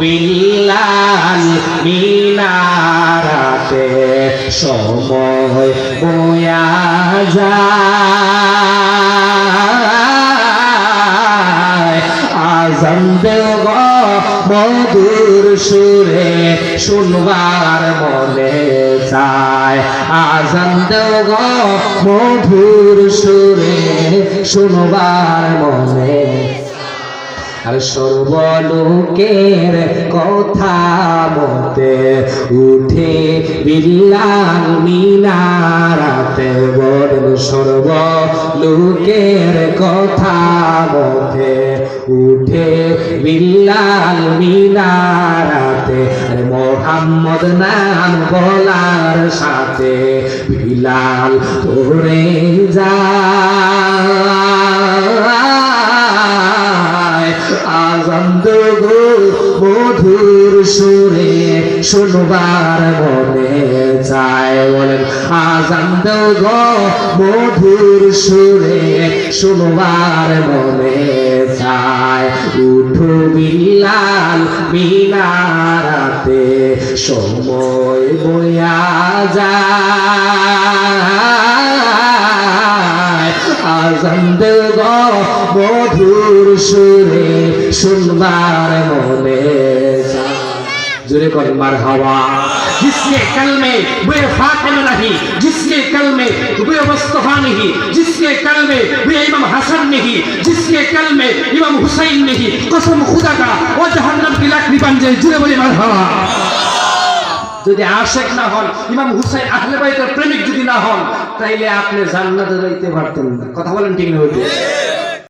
বিল্লাল মিনারাতে সময় বয়া যায়। আজান দেও গো মধুর সুরে শুনবার মনে চায়। আজান দেও গো মধুর সুরে শুনবার মনে আর সর্বলোকের কথা মতে উঠে বিল্লাল মিনারাতে বলেন, সর্বলোকের কথা মতে উঠে বিল্লাল মিনারাতে মোহাম্মদ নাম বলার সাথে বিলাল পড়ে যায়। আজান গো, মধুর সুরে শুনবার মনে যায় বলেন আজান গো, মধুর সুরে শুনবার মনে যায় উঠো বিল্লাল মিনারাতে, সময় বয়া যায়। আজান দেব মধুর সুরে শুনবার মনে যায়। জোরে করেন মার হাওয়া जिसके कल में वे फातिम नहीं जिसके कल में वे मुस्तफा नहीं जिसके कल में वे इमाम हसन नहीं जिसके कल में इमाम हुसैन नहीं कसम खुदा का वो जहन्नम की लाकड़ी बन जाए जुड़े बोले मरहबा যদি আশেক না হন ইমাম হুসাইন আহলে বাইতের প্রেমিক যদি না হন তাইলে আপনি জান্নাতে যাইতে পারতেন না কথা বলেন ঠিক না হইতে